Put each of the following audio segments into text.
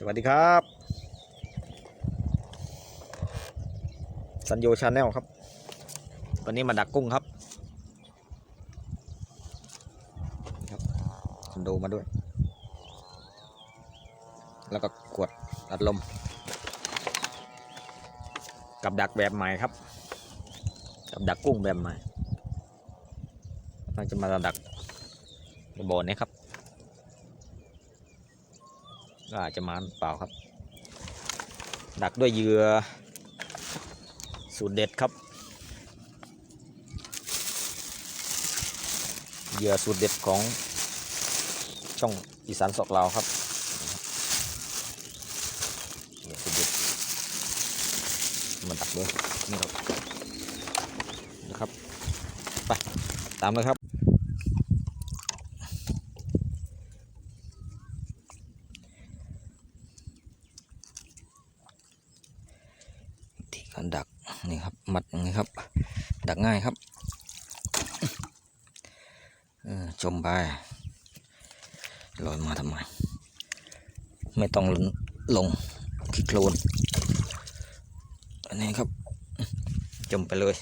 สวัสดีครับ สัญโยชาแนลครับ วันนี้มาดักกุ้งครับครับคอนโดมาด้วย แล้วก็ขวดอัดลม กับดักแบบใหม่ครับ กับดักกุ้งแบบใหม่เราจะมาดักบ่อนี้ครับ ก็อาจจะมาเปล่าครับ ดักด้วยเหยื่อสูตรเด็ดครับ เหยื่อสูตรเด็ดของช่องอีสานสอกลาวครับเหยื่อสูตรเด็ดมาดักด้วยนี่ครับนะครับ ไป ตามเลยครับ ที่การ ดักนี่ครับมัดอย่างนี้ครับ ดักง่ายครับจมไปลอยมาทำไม ไม่ต้องลงขี้โคลนอันนี้ครับ จมไปเลย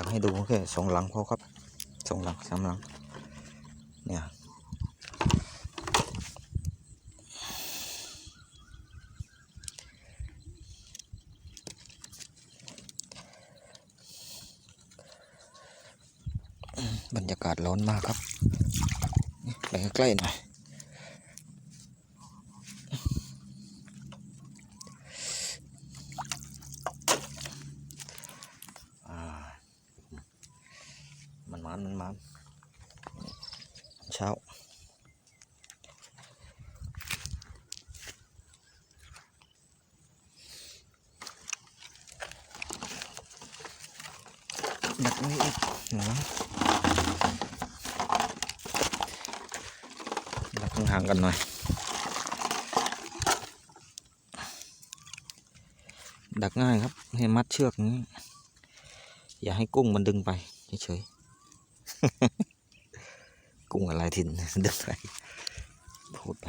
ดักให้ดูแค่สองหลังพอครับสองหลังสามหลังเนี่ยบรรยากาศร้อนมากครับไปใกล้ๆหน่อยอ่า มันมันมันมันเช้าดักนี่อีกหนึ่งดักห่างกันหน่อย ดักง่ายครับ ให้มัดเชือกนี้ อย่าให้กุ้งมันดึงไปเฉยๆ กุ้งอะไรทินดึงไปพูดไป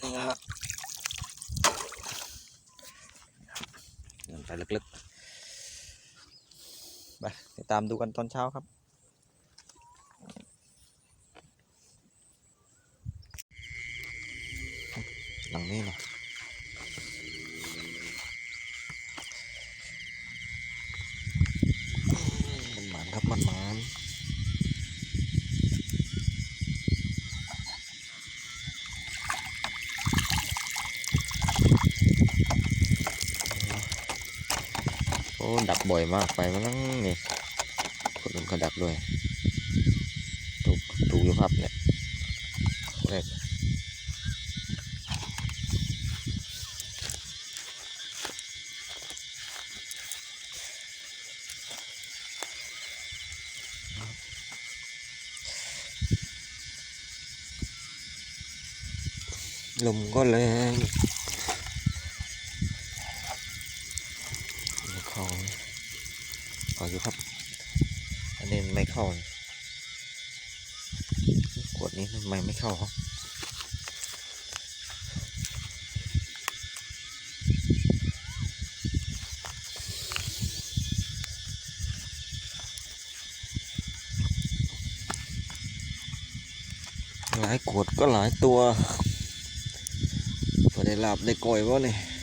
นี่ครับเดินไปลึกๆไปติดตามดูกันตอนเช้าครับ หลังนี้เนาะมันหมานครับมันหมาน โอ้ดักบ่อยมากไปมั้งนี่คนอื่นเขาดักด้วยถูกถูกอยู่ครับเนี่ยแรกลมก็แรงไม่ เข้าเข้าอยู่ครับ อันนี้ไม่เข้าขวดนี้ทำไมไม่เข้าครับหลายขวดก็หลายตัวพอได้หลับได้ก่อยวะเนี่ย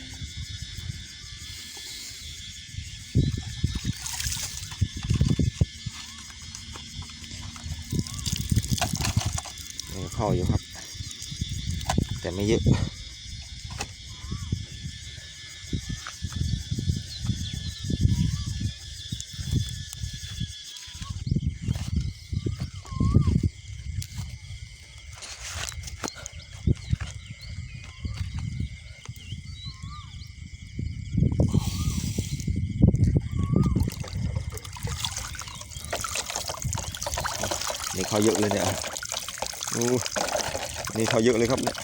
เข้าอยู่ครับ แต่ไม่เยอะนี่เขาเยอะเลยเนี่ย อู้นี่เขาเยอะเลยครับเนี่ย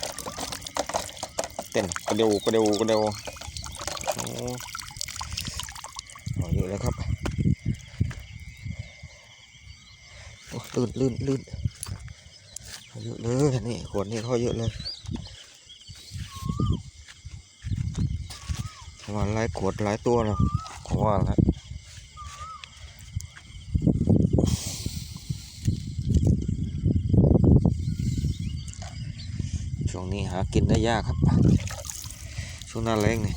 เต้นกระเดียวกระเดียวกระเดียวอ้เอาเยอะแล้วครับโอ้ลื่นลื่นลื่นเอาเยอะเลยนี่ขวดนี้เขาเยอะเลยประมาณหลายขวดหลายตัวเนาะขอว่าแล้ว ช่วงนี้หากินได้ยากครับ ช่วงหน้าแรงนี่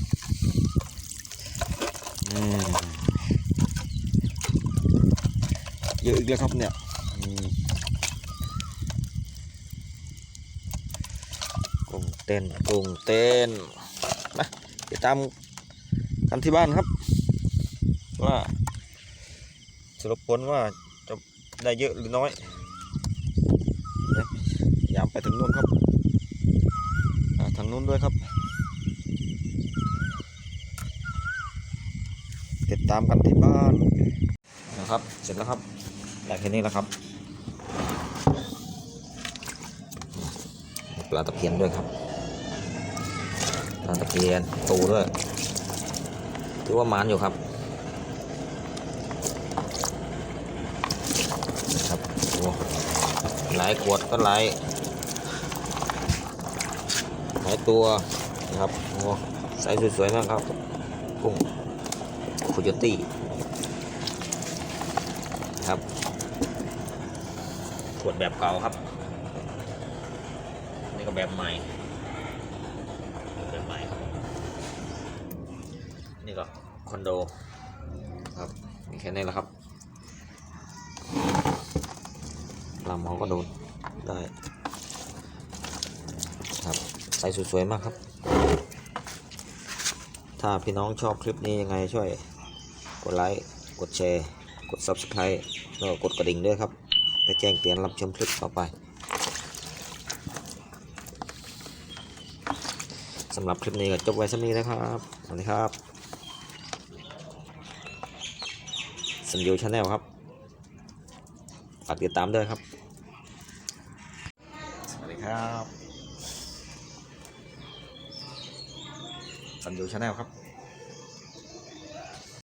อืมเยอะอีกแล้วครับเนี่ยกุ้งเต้นกุ้งเต้นมาติดตามกันที่บ้านครับ ว่าสรุปผลว่าจะได้เยอะหรือน้อยยามไปถึงนู่นครับอ่าทาง นู้นด้วยครับ ติดตามกันที่บ้านนะครับ เสร็จแล้วครับได้แค่นี้แล้วครับ ปลาตะเพียนด้วยครับปลาตะเพียนตูด้วยถือว่ามานอยู่ครับครับโอ้หลายขวดก็หลายายตัวนะครับโอ้ใส่สวยๆมากครับกุ้งคูโยตี้ครับขวดแบบเก่าครับ นี่ก็แบบใหม่แบบใหม่ครับนี่ก็คอนโดครับมีแค่นี้แหละครับลำเขาก็โดนได้ครับ ใส่สวยๆมากครับ ถ้าพี่น้องชอบคลิปนี้ยังไงช่วย กดไลค์ กดแชร์ กด Subscribe แล้วก็กดกระดิ่งด้วยครับเพื่อแจ้งเตือนรับชมคลิปต่อไปสำหรับคลิปนี้ก็จบไว้สักนี้นะครับสวัสดีครับสัญญูชาแนลครับ ฝากติดตามด้วยครับ สวัสดีครับ สัญญูชาแนลครับ